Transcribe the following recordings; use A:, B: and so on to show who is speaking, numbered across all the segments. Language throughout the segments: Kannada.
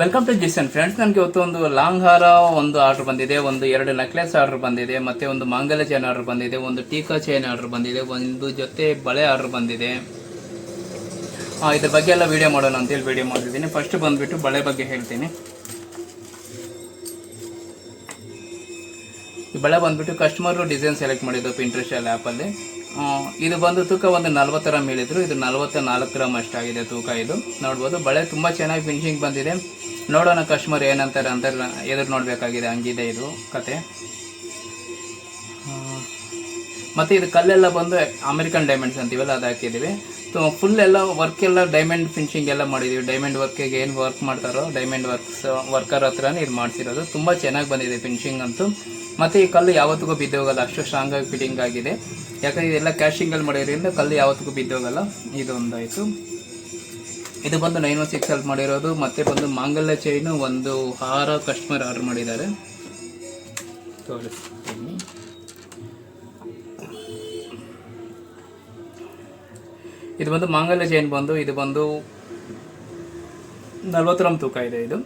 A: ವೆಲ್ಕಮ್ ಟು ಜಿಸನ್ ಫ್ರೆಂಡ್ಸ್ ನನಗೆ ಇವತ್ತು ಒಂದು ಲಾಂಗ್ ಹಾರ ಒಂದು ಆರ್ಡರ್ ಬಂದಿದೆ, ಒಂದು ಎರಡು ನೆಕ್ಲೆಸ್ ಆರ್ಡರ್ ಬಂದಿದೆ, ಮತ್ತೆ ಒಂದು ಮಾಂಗಲ್ಯ ಚೈನ್ ಆರ್ಡರ್ ಬಂದಿದೆ, ಒಂದು ಟೀಕಾ ಚೈನ್ ಆರ್ಡರ್ ಬಂದಿದೆ, ಒಂದು ಜೊತೆ ಬಳೆ ಆರ್ಡರ್ ಬಂದಿದೆ. ಇದ್ರ ಬಗ್ಗೆ ಎಲ್ಲ ವಿಡಿಯೋ ಮಾಡೋಣ ಅಂತೇಳಿ ವಿಡಿಯೋ ಮಾಡಿದ್ದೀನಿ. ಫಸ್ಟ್ ಬಂದ್ಬಿಟ್ಟು ಬಳೆ ಬಗ್ಗೆ ಹೇಳ್ತೀನಿ. ಈ ಬಳೆ ಬಂದ್ಬಿಟ್ಟು ಕಸ್ಟಮರು ಡಿಸೈನ್ ಸೆಲೆಕ್ಟ್ ಮಾಡಿದ್ದು ಪಿಂಟ್ರೆಸ್ಟ್ ಆ್ಯಪಲ್ಲಿ ಇದು ಬಂದು ತೂಕ ಒಂದು ನಲ್ವತ್ತು ಹೇಳಿದ್ರು. ಇದು ನಲ್ವತ್ತ, ನಾಲ್ಕು ಗ್ರಾಮ್ ಅಷ್ಟಾಗಿದೆ ತೂಕ ಇದು. ನೋಡ್ಬೋದು, ಬಳೆ ತುಂಬ ಚೆನ್ನಾಗಿ ಫಿನಿಶಿಂಗ್ ಬಂದಿದೆ. ನೋಡೋಣ ಕಸ್ಟಮರ್ ಏನಂತಾರೆ ಅಂತ ಎದುರು ನೋಡಬೇಕಾಗಿದೆ, ಹಂಗಿದೆ ಇದು ಕತೆ. ಮತ್ತು ಮತ್ತೆ ಇದು ಕಲ್ಲೆಲ್ಲ ಬಂದು ಅಮೆರಿಕನ್ ಡೈಮಂಡ್ಸ್ ಅಂತೀವಲ್ಲ, ಅದು ಹಾಕಿದ್ದೀವಿ. ಫುಲ್ ಎಲ್ಲ ವರ್ಕ್ ಎಲ್ಲ ಡೈಮಂಡ್ ಫಿನಿಶಿಂಗ್ ಎಲ್ಲ ಮಾಡಿದ್ದೀವಿ. ಡೈಮಂಡ್ ವರ್ಕಿಗೆ ಏನು ವರ್ಕ್ ಮಾಡ್ತಾರೋ ಡೈಮಂಡ್ ವರ್ಕ್ಸ್ ವರ್ಕರ್ ಹತ್ರನೇ ಇದು ಮಾಡಿಸಿರೋದು. ತುಂಬ ಚೆನ್ನಾಗಿ ಬಂದಿದೆ ಫಿನಿಶಿಂಗ್ ಅಂತೂ. ಮತ್ತೆ ಈ ಕಲ್ಲು ಯಾವತ್ತಿಗೂ ಬಿದ್ದೋಗಲ್ಲ ಅಷ್ಟು ಸ್ಟ್ರಾಂಗಾಗಿ ಫಿಟ್ಟಿಂಗ್ ಆಗಿದೆ. ಯಾಕಂದ್ರೆ ಇದೆಲ್ಲ ಕ್ಯಾಶಿಂಗಲ್ಲಿ ಮಾಡಿರೋದ್ರಿಂದ ಕಲ್ಲು ಯಾವತ್ತಿಗೂ ಬಿದ್ದೋಗಲ್ಲ. ಇದೊಂದಾಯಿತು. ಇದು ಬಂದು ನೈನ್ ಒನ್ ಸಿಕ್ಸ್ ಅಲ್ಲಿ ಮಾಡಿರೋದು, ಮತ್ತೆ ಬಂದು ಮಾಂಗಲ್ಯ ಚೈನು ಒಂದು ಹಾರ ಕಸ್ಟಮರ್ ಆರ್ಡರ್ ಮಾಡಿದ್ದಾರೆ. ತೋರಿಸ್ತೀನಿ. ಇದು ಬಂದು ಮಾಂಗಲ್ಯ ಚೈನ್ ಬಂದು, ಇದು ಬಂದು ನಲ್ವತ್ತು ಗ್ರಾಮ್ ತೂಕ ಇದೆ ಇದು.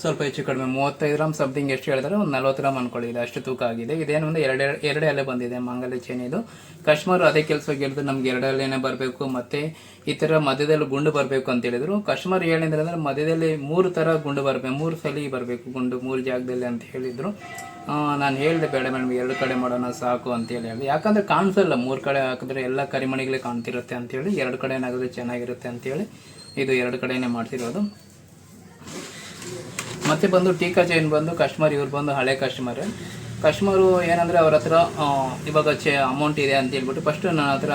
A: ಸ್ವಲ್ಪ ಹೆಚ್ಚು ಕಡಿಮೆ, ಮೂವತ್ತೈದು ಗ್ರಾಮ್ ಸಮಥಿಂಗ್ ಎಷ್ಟು ಹೇಳಿದ್ರೆ ಒಂದು ನಲ್ವತ್ತು ಗ್ರಾಮ್ ಅನ್ಕೊಳ್ಳಿ. ಅಷ್ಟು ತೂಕ ಆಗಿದೆ. ಇದೇನು ಒಂದು ಎರಡು ಎರಡು ಅಲೆ ಬಂದಿದೆ ಮಾಂಗಲ್ಯ ಚೈನ್ ಇದು. ಕಸ್ಟಮರ್ ಅದೇ ಕೆಲಸ ಹೇಳಿದ್ರು ನಮ್ಗೆ ಎರಡು ಬರಬೇಕು, ಮತ್ತೆ ಈ ಥರ ಮಧ್ಯದಲ್ಲಿ ಗುಂಡು ಬರಬೇಕು ಅಂತ ಹೇಳಿದ್ರು. ಕಸ್ಟಮರ್ ಹೇಳಿದ್ರೆ ಅಂದರೆ ಮಧ್ಯದಲ್ಲಿ ಮೂರು ಥರ ಗುಂಡು ಬರಬೇಕು, ಮೂರು ಸಲ ಬರಬೇಕು ಗುಂಡು, ಮೂರು ಜಾಗದಲ್ಲಿ ಅಂತ ಹೇಳಿದ್ರು. ನಾನು ಹೇಳಿದೆ ಬೇಡ ಮೇಡಮ್, ಎರಡು ಕಡೆ ಮಾಡೋಣ ಸಾಕು ಅಂತೇಳಿ ಹೇಳಿ ಯಾಕಂದ್ರೆ ಕಾಣಿಸಲ್ಲ, ಮೂರು ಕಡೆ ಹಾಕಿದ್ರೆ ಎಲ್ಲ ಕರಿಮಣಿಗಳೇ ಕಾಣ್ತಿರುತ್ತೆ ಅಂತೇಳಿ ಎರಡು ಕಡೆ ಏನಾಗುತ್ತೆ ಚೆನ್ನಾಗಿರುತ್ತೆ ಅಂತೇಳಿ ಇದು ಎರಡು ಕಡೆನೇ ಮಾಡ್ತಿರೋದು. ಮತ್ತೆ ಬಂದು ಟೀಕಾ ಚೈನ್ ಬಂದು ಕಸ್ಟಮರ್ ಇವ್ರು ಬಂದು ಹಳೆ ಕಸ್ಟಮರ್ ಕಸ್ಟಮರು ಏನಂದರೆ ಅವ್ರ ಹತ್ರ ಇವಾಗ ಚೆ ಅಮೌಂಟ್ ಇದೆ ಅಂತ ಹೇಳ್ಬಿಟ್ಟು ಫಸ್ಟ್ ನನ್ನ ಹತ್ರ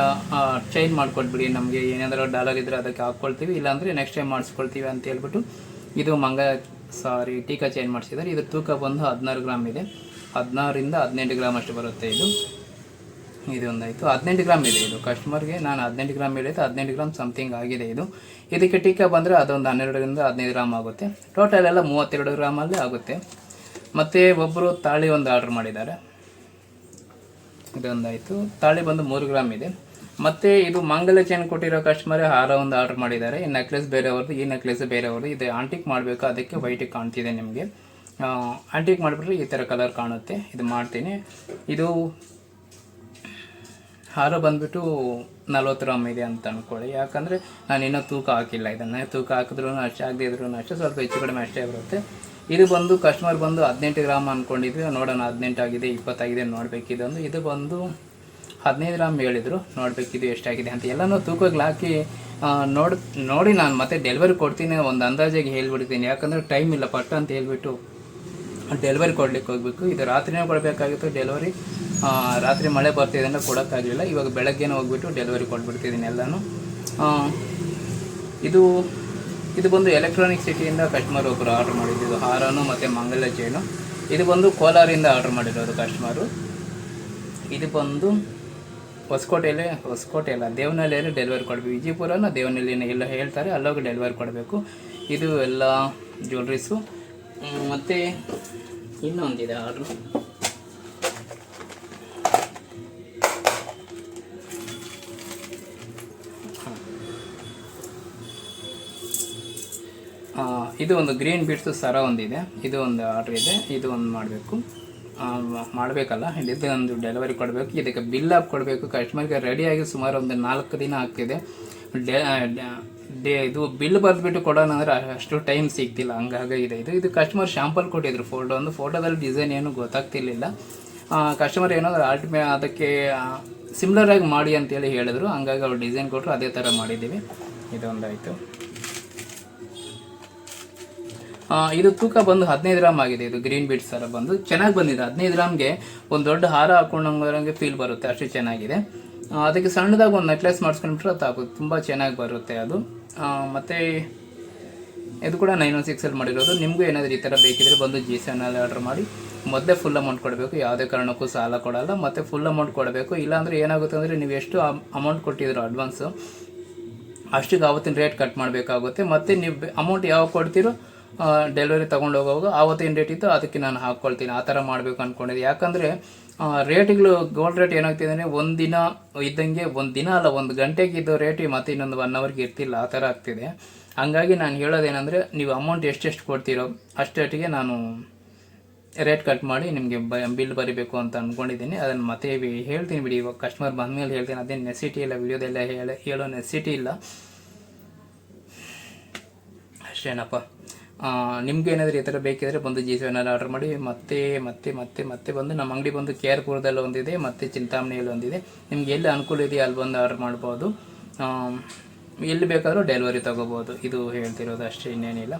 A: ಚೈನ್ ಮಾಡ್ಕೊಟ್ಬಿಡಿ, ನಮಗೆ ಏನಾದರೂ ಡಾಲರ್ ಇದ್ರೆ ಅದಕ್ಕೆ ಹಾಕ್ಕೊಳ್ತೀವಿ, ಇಲ್ಲಾಂದರೆ ನೆಕ್ಸ್ಟ್ ಟೈಮ್ ಮಾಡಿಸ್ಕೊಳ್ತೀವಿ ಅಂತ ಹೇಳ್ಬಿಟ್ಟು ಇದು ಮಂಗ ಸಾರಿ ಟೀಕಾ ಚೈನ್ ಮಾಡಿಸಿದ್ದಾರೆ ಇದ್ರ ತೂಕ ಬಂದು ಹದಿನಾರು ಗ್ರಾಮ್ ಇದೆ. ಹದಿನಾರರಿಂದ ಹದಿನೆಂಟು ಗ್ರಾಮ್ ಅಷ್ಟು ಬರುತ್ತೆ ಇದು. ಇದೊಂದಾಯಿತು. ಹದಿನೆಂಟು ಗ್ರಾಮ್ ಇದೆ ಇದು. ಕಸ್ಟಮರ್ಗೆ ನಾನು ಹದಿನೆಂಟು ಗ್ರಾಮ್ ಹೇಳಿದ್ದು, ಹದಿನೆಂಟು ಗ್ರಾಮ್ ಸಮಥಿಂಗ್ ಆಗಿದೆ ಇದು. ಇದಕ್ಕೆ ಟೀಕಾ ಬಂದರೆ ಅದೊಂದು ಹನ್ನೆರಡರಿಂದ ಹದಿನೈದು ಗ್ರಾಮ್ ಆಗುತ್ತೆ. ಟೋಟಲ್ ಎಲ್ಲ ಮೂವತ್ತೆರಡು ಗ್ರಾಮಲ್ಲೇ ಆಗುತ್ತೆ. ಮತ್ತು ಒಬ್ಬರು ತಾಳಿ ಒಂದು ಆರ್ಡ್ರ್ ಮಾಡಿದ್ದಾರೆ. ಇದೊಂದಾಯಿತು. ತಾಳಿ ಬಂದು ಮೂರು ಗ್ರಾಮ್ ಇದೆ. ಮತ್ತು ಇದು ಮಂಗಲ ಚೈನ್ ಕೊಟ್ಟಿರೋ ಕಸ್ಟಮರೇ ಹಾರ ಒಂದು ಆರ್ಡರ್ ಮಾಡಿದ್ದಾರೆ. ಈ ನೆಕ್ಲೆಸ್ ಬೇರೆಯವ್ರದ್ದು, ಈ ನೆಕ್ಲೆಸ್ ಬೇರೆಯವ್ರದ್ದು. ಇದು ಆಂಟಿಕ್ ಮಾಡಬೇಕು, ಅದಕ್ಕೆ ವೈಟಿಗೆ ಕಾಣ್ತಿದೆ ನಿಮಗೆ. ಆಂಟಿಕ್ ಮಾಡಿಬಿಟ್ರೆ ಈ ಥರ ಕಲರ್ ಕಾಣುತ್ತೆ. ಇದು ಮಾಡ್ತೀನಿ. ಇದು ಹಾರ ಬಂದ್ಬಿಟ್ಟು ನಲ್ವತ್ತು ಗ್ರಾಮ್ ಇದೆ ಅಂತ ಅನ್ಕೊಳ್ಳಿ. ಯಾಕಂದರೆ ನಾನು ಇನ್ನೂ ತೂಕ ಹಾಕಿಲ್ಲ ಇದನ್ನು. ತೂಕ ಹಾಕಿದ್ರೂ ಅಷ್ಟೇ, ಆಗದೆ ಇದ್ರೂ ಅಷ್ಟೇ, ಸ್ವಲ್ಪ ಹೆಚ್ಚು ಕಡಿಮೆ ಅಷ್ಟೇ ಬರುತ್ತೆ. ಇದು ಬಂದು ಕಸ್ಟಮರ್ ಬಂದು ಹದಿನೆಂಟು ಗ್ರಾಮ್ ಅಂದ್ಕೊಂಡಿದ್ವಿ ನೋಡೋಣ ಹದಿನೆಂಟಾಗಿದೆ ಇಪ್ಪತ್ತಾಗಿದೆ ನೋಡಬೇಕಿದೊಂದು ಇದು ಬಂದು ಹದಿನೈದು ಗ್ರಾಮ್ ಹೇಳಿದರು. ನೋಡಬೇಕಿದು ಎಷ್ಟಾಗಿದೆ ಅಂತ. ಎಲ್ಲನೂ ತೂಕಗಳು ಹಾಕಿ ನೋಡಿ ನೋಡಿ ನಾನು ಮತ್ತೆ ಡೆಲಿವರಿ ಕೊಡ್ತೀನಿ, ಒಂದು ಅಂದಾಜಿಗೆ ಹೇಳ್ಬಿಡ್ತೀನಿ. ಯಾಕಂದರೆ ಟೈಮ್ ಇಲ್ಲ, ಪಟ್ಟ ಅಂತ ಹೇಳ್ಬಿಟ್ಟು ಡೆಲಿವರಿ ಕೊಡ್ಲಿಕ್ಕೆ ಹೋಗ್ಬೇಕು. ಇದು ರಾತ್ರಿನೇ ಕೊಡಬೇಕಾಗಿತ್ತು ಡೆಲಿವರಿ ರಾತ್ರಿ ಮಳೆ ಬರ್ತಿದೆ ಅಂತ ಕೊಡೋಕ್ಕಾಗಲಿಲ್ಲ. ಇವಾಗ ಬೆಳಗ್ಗೆನೇ ಹೋಗ್ಬಿಟ್ಟು ಡೆಲಿವರಿ ಕೊಟ್ಬಿಡ್ತಿದ್ದೀನಿ ಎಲ್ಲನೂ. ಇದು ಇದು ಬಂದು ಎಲೆಕ್ಟ್ರಾನಿಕ್ ಸಿಟಿಯಿಂದ ಕಸ್ಟಮರ್ ಒಬ್ಬರು ಆರ್ಡರ್ ಮಾಡಿದ್ದು. ಹಾರನು ಮತ್ತು ಮಂಗಲ ಚೈನು ಇದು ಬಂದು ಕೋಲಾರಿಂದ ಆರ್ಡರ್ ಮಾಡಿರೋದು ಕಸ್ಟಮರು ಇದು ಬಂದು ಹೊಸಕೋಟೆಯಲ್ಲೇ ಹೊಸಕೋಟೆ ಅಲ್ಲ, ದೇವನಹಳ್ಳಿಯಲ್ಲಿ ಡೆಲಿವರಿ ಕೊಡಬೇಕು. ವಿಜಯಪುರನ ದೇವನಹಳ್ಳಿನ ಎಲ್ಲ ಹೇಳ್ತಾರೆ, ಅಲ್ಲೋಗಿ ಡೆಲಿವರಿ ಕೊಡಬೇಕು. ಇದು ಎಲ್ಲ ಜ್ಯುವೆಲ್ರೀಸು ಮತ್ತು ಇನ್ನೊಂದಿದೆ ಆರ್ಡ್ರು ಇದು ಒಂದು ಗ್ರೀನ್ ಬೀಟ್ಸು ಸರ ಒಂದಿದೆ. ಇದು ಒಂದು ಆರ್ಡ್ರ್ ಇದೆ. ಇದು ಒಂದು ಮಾಡಬೇಕು. ಮಾಡಬೇಕಲ್ಲ? ಇದು ಒಂದು ಡೆಲಿವರಿ ಕೊಡಬೇಕು. ಇದಕ್ಕೆ ಬಿಲ್ ಹಾಕಿ ಕೊಡಬೇಕು. ಕಸ್ಟಮರ್ಗೆ ರೆಡಿಯಾಗಿ ಸುಮಾರು ಒಂದು ನಾಲ್ಕು ದಿನ ಆಗ್ತಿದೆ. ಡೆ ಇದು ಬಿಲ್ ಬರೆದ್ಬಿಟ್ಟು ಕೊಡೋಣ ಅಂದರೆ ಅಷ್ಟು ಟೈಮ್ ಸಿಗ್ತಿಲ್ಲ. ಹಂಗಾಗಿದೆ ಇದು. ಇದು ಕಸ್ಟಮರ್ ಶಾಂಪಲ್ ಕೊಟ್ಟಿದ್ರು ಫೋಟೋ ಒಂದು. ಫೋಟೋದಲ್ಲಿ ಡಿಸೈನ್ ಏನು ಗೊತ್ತಾಗ್ತಿರ್ಲಿಲ್ಲ. ಕಸ್ಟಮರ್ ಏನೋ ಮೇ ಅದಕ್ಕೆ ಸಿಮ್ಲರ್ ಆಗಿ ಮಾಡಿ ಅಂತೇಳಿ ಹೇಳಿದ್ರು. ಹಂಗಾಗಿ ಅವ್ರು ಡಿಸೈನ್ ಕೊಟ್ಟರು ಅದೇ ಥರ ಮಾಡಿದ್ದೀವಿ. ಇದೊಂದಾಯಿತು. ಇದು ತೂಕ ಬಂದು ಹದಿನೈದು ಗ್ರಾಮ್ ಆಗಿದೆ. ಇದು ಗ್ರೀನ್ ಬೀಟ್ಸ್ ಥರ ಬಂದು. ಚೆನ್ನಾಗಿ ಬಂದಿದೆ. ಹದಿನೈದು ಗ್ರಾಮ್ಗೆ ಒಂದು ದೊಡ್ಡ ಹಾರ ಹಾಕೊಂಡಂಗೆ ಫೀಲ್ ಬರುತ್ತೆ. ಅಷ್ಟು ಚೆನ್ನಾಗಿದೆ. ಅದಕ್ಕೆ ಸಣ್ಣದಾಗಿ ಒಂದು ನೆಕ್ಲೆಸ್ ಮಾಡಿಸ್ಕೊಂಡ್ಬಿಟ್ರೆ ಆಗುತ್ತೆ ತುಂಬ ಚೆನ್ನಾಗಿ ಬರುತ್ತೆ ಅದು. ಮತ್ತು ಮತ್ತೆ ಇದು ಕೂಡ ನೈನ್ ಒನ್ ಸಿಕ್ಸಲ್ಲಿ ಮಾಡಿರೋದು. ನಿಮಗೂ ಏನಾದರೂ ಈ ಥರ ಬೇಕಿದ್ರೆ ಬಂದು ಜಿ ಸೆನಲ್ಲಿ ಆರ್ಡರ್ ಮಾಡಿ. ಮೊದಲೇ ಫುಲ್ ಅಮೌಂಟ್ ಕೊಡಬೇಕು. ಯಾವುದೇ ಕಾರಣಕ್ಕೂ ಸಾಲ ಕೊಡಲ್ಲ. ಮತ್ತು ಫುಲ್ ಅಮೌಂಟ್ ಕೊಡಬೇಕು. ಇಲ್ಲಾಂದರೆ ಏನಾಗುತ್ತೆ ಅಂದರೆ ನೀವು ಎಷ್ಟು ಅಮೌಂಟ್ ಕೊಟ್ಟಿದ್ರು ಅಡ್ವಾನ್ಸು ಅಷ್ಟಿಗೆ ಆವತ್ತಿನ ರೇಟ್ ಕಟ್ ಮಾಡಬೇಕಾಗುತ್ತೆ. ಮತ್ತು ನೀವು ಅಮೌಂಟ್ ಯಾವಾಗ ಕೊಡ್ತೀರೋ ಡೆಲಿವರಿ ತೊಗೊಂಡು ಹೋಗುವಾಗ ಆವತ್ತಿನ ರೇಟ್ ಇತ್ತು ಅದಕ್ಕೆ ನಾನು ಹಾಕ್ಕೊಳ್ತೀನಿ. ಆ ಥರ ಮಾಡಬೇಕು ಅಂದ್ಕೊಂಡಿದ್ದೆ ಯಾಕಂದರೆ ರೇಟ್ಗಳು ಗೋಲ್ಡ್ ರೇಟ್ ಏನಾಗ್ತಿದೆ ಅಂದರೆ ಒಂದು ದಿನ ಇದ್ದಂಗೆ ಒಂದು ದಿನ ಅಲ್ಲ, ಒಂದು ಗಂಟೆಗೆ ಇದ್ದ ರೇಟ್ ಮತ್ತೆ ಇನ್ನೊಂದು ಒನ್ ಅವರ್ಗೆ ಇರ್ತಿಲ್ಲ, ಆ ಥರ ಆಗ್ತಿದೆ. ಹಂಗಾಗಿ ನಾನು ಹೇಳೋದೇನೆಂದರೆ ನೀವು ಅಮೌಂಟ್ ಎಷ್ಟೆಷ್ಟು ಕೊಡ್ತೀರೋ ಅಷ್ಟೊಟ್ಟಿಗೆ ನಾನು ರೇಟ್ ಕಟ್ ಮಾಡಿ ನಿಮಗೆ ಬ ಬಿಲ್ ಬರೀಬೇಕು ಅಂತ ಅಂದ್ಕೊಂಡಿದ್ದೀನಿ ಅದನ್ನು ಮತ್ತೆ ಹೇಳ್ತೀನಿ ಬಿಡಿ. ಇವಾಗ ಕಸ್ಟಮರ್ ಬಂದಮೇಲೆ ಹೇಳ್ತೀನಿ. ಅದೇನು ನೆಸಿಟಿ ಇಲ್ಲ, ವಿಡಿಯೋದೆಲ್ಲ ಹೇಳ, ಹೇಳೋ ನೆಸಿಟಿ ಇಲ್ಲ. ಅಷ್ಟೇನಪ್ಪ. ನಿಮ್ಗೆ ಏನಾದರೂ ಈ ಥರ ಬೇಕಿದ್ರೆ ಬಂದು ಜಿ ಸೆವೆನಲ್ಲಿ ಆರ್ಡರ್ ಮಾಡಿ, ಮತ್ತೆ ಮತ್ತೆ ಮತ್ತೆ ಮತ್ತೆ ಬಂದು ನಮ್ಮ ಅಂಗಡಿ ಬಂದು ಕೆ ಆರ್ ಪುರದಲ್ಲಿ ಒಂದಿದೆ, ಮತ್ತು ಚಿಂತಾಮಣಿಯಲ್ಲಿ ಒಂದಿದೆ. ನಿಮ್ಗೆ ಎಲ್ಲಿ ಅನುಕೂಲ ಇದೆಯೋ ಅಲ್ಲಿ ಬಂದು ಆರ್ಡರ್ ಮಾಡ್ಬೋದು. ಎಲ್ಲಿ ಬೇಕಾದರೂ ಡೆಲಿವರಿ ತೊಗೋಬೋದು. ಇದು ಹೇಳ್ತಿರೋದು ಅಷ್ಟೇ, ಇನ್ನೇನಿಲ್ಲ.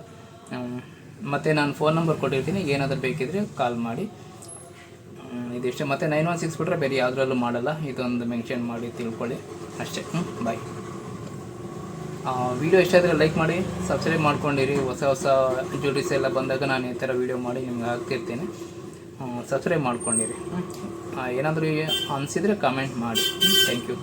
A: ಮತ್ತು ನಾನು ಫೋನ್ ನಂಬರ್ ಕೊಟ್ಟಿರ್ತೀನಿ. ಏನಾದರೂ ಬೇಕಿದ್ರೆ ಕಾಲ್ ಮಾಡಿ. ಇದಿಷ್ಟೇ ಮತ್ತು ನೈನ್ ಒನ್ ಸಿಕ್ಸ್ ಬಿಟ್ರೆ ಬೇರೆ ಯಾವುದ್ರಲ್ಲೂ ಮಾಡಲ್ಲ. ಇದೊಂದು ಮೆನ್ಷನ್ ಮಾಡಿ ತಿಳ್ಕೊಳ್ಳಿ. ಅಷ್ಟೇ. ಹ್ಞೂ ಬಾಯ್ ವಿಡಿಯೋ ಇಷ್ಟ ಆದರೆ ಲೈಕ್ ಮಾಡಿ ಸಬ್ಸ್ಕ್ರೈಬ್ ಮಾಡ್ಕೊಂಡಿರಿ. ಹೊಸ ಹೊಸ ಜ್ಯುವೆಲ್ರೀಸ್ ಎಲ್ಲ ಬಂದಾಗ ನಾನು ಈ ಥರ ವಿಡಿಯೋ ಮಾಡಿ ನಿಮ್ಗೆ ಹಾಕ್ತಿರ್ತೀನಿ. ಸಬ್ಸ್ಕ್ರೈಬ್ ಮಾಡ್ಕೊಂಡಿರಿ. ಏನಾದರೂ ಅನಿಸಿದರೆ ಕಮೆಂಟ್ ಮಾಡಿ. Thank you